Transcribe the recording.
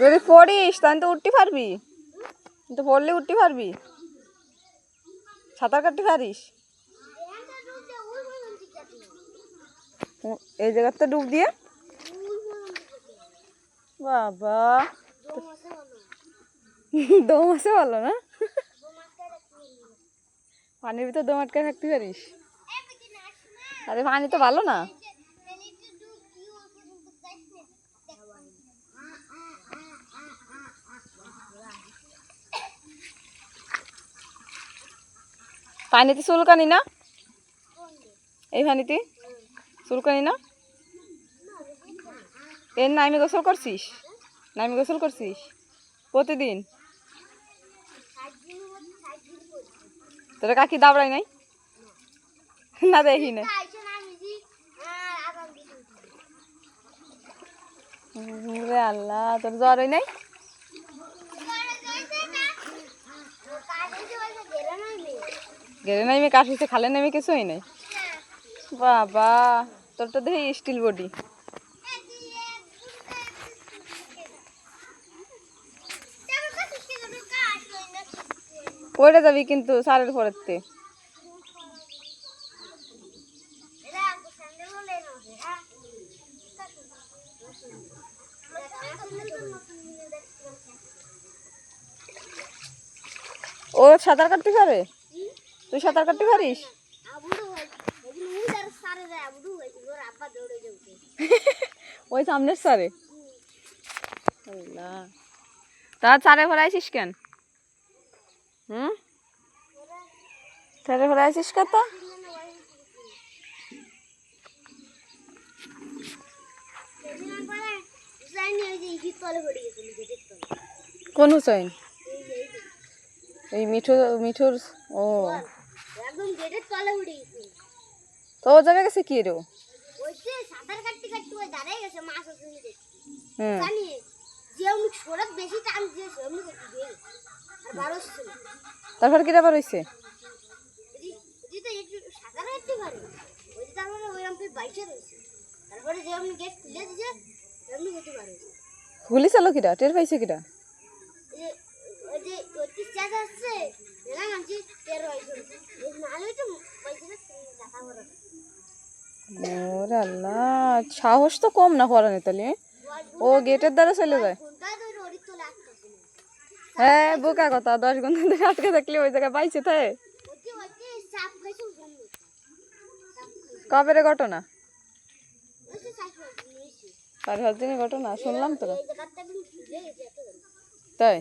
যদি পড়িস, তাহলে তো উঠতে পারবি। তো পড়লে উঠতে পারবি। সাঁতার কাটতে পারিস। এই জায়গার তো ডুব দিয়ে। বাবা। দম আছে ভালো না? পানির ভিতর দম আটকে থাকতে পারিস? আরে পানি তো ভালো না। পানিতে চুলকানি না? এই পানিতে? চুলকানি না? এর নাইমে গোসল করছিস? নাইমে গোসল করছিস? প্রতিদিন? তোরা কাকি দাবড়াই নাই? না দেখি না আল্লাহ, তোর জ্বর নাই? গেলে নাইমে কাশ হয়েছে খালে নেমে কিছু হয় নাই। বাবা, তোর তো দেখি স্টিল বডি পড়ে যাবি কিন্তু সারের পরেতে ও সাঁতার কাটতে পারে তুই সাঁতার কাটতে পারিস? ওই সামনের সারে? তা চারে ভরে আছিস কেন? হুম? চারে ভরে আছিস কত কোন হুসাইন? এই মিঠু মিঠুর ও। একদম গেটের তলে উঠে গেছে তো ও যাবে গেছে কি রে ওই যে সাঁতার কাটতে কাটতে ওই দাঁড়াই গেছে মাছ আছে হুম জানি যে অমনি সড়ক বেশি টান দিয়েছে অমনি কেটে দিয়ে আর বারো ছিল তারপর কি আবার হইছে? ওই তো একটু সাঁতার কাটতে পারে। ওই যে তারপরে ওই আমি বাইশে রয়েছে। তারপরে যে অমনি গেট খুলে দিয়েছে অমনি যেতে পারে। গুলি চালো কিটা টের পাইছে কিটা ওই যে ওই যে ওই চাষ আসছে এরা আনছি তেরো হয়েছে নাহলে তো পয়সাটা টাকা ভরা ওরে আল্লাহ সাহস তো কম না পরানে তাহলে ও গেটের দ্বারা চলে যায় তো হ্যাঁ বোকা কথা দশ ঘণ্টা ধরে আটকে থাকলে ওই জায়গায় পাইছে তাই কবের ঘটনা দিনের ঘটনা শুনলাম তোরা এত তাই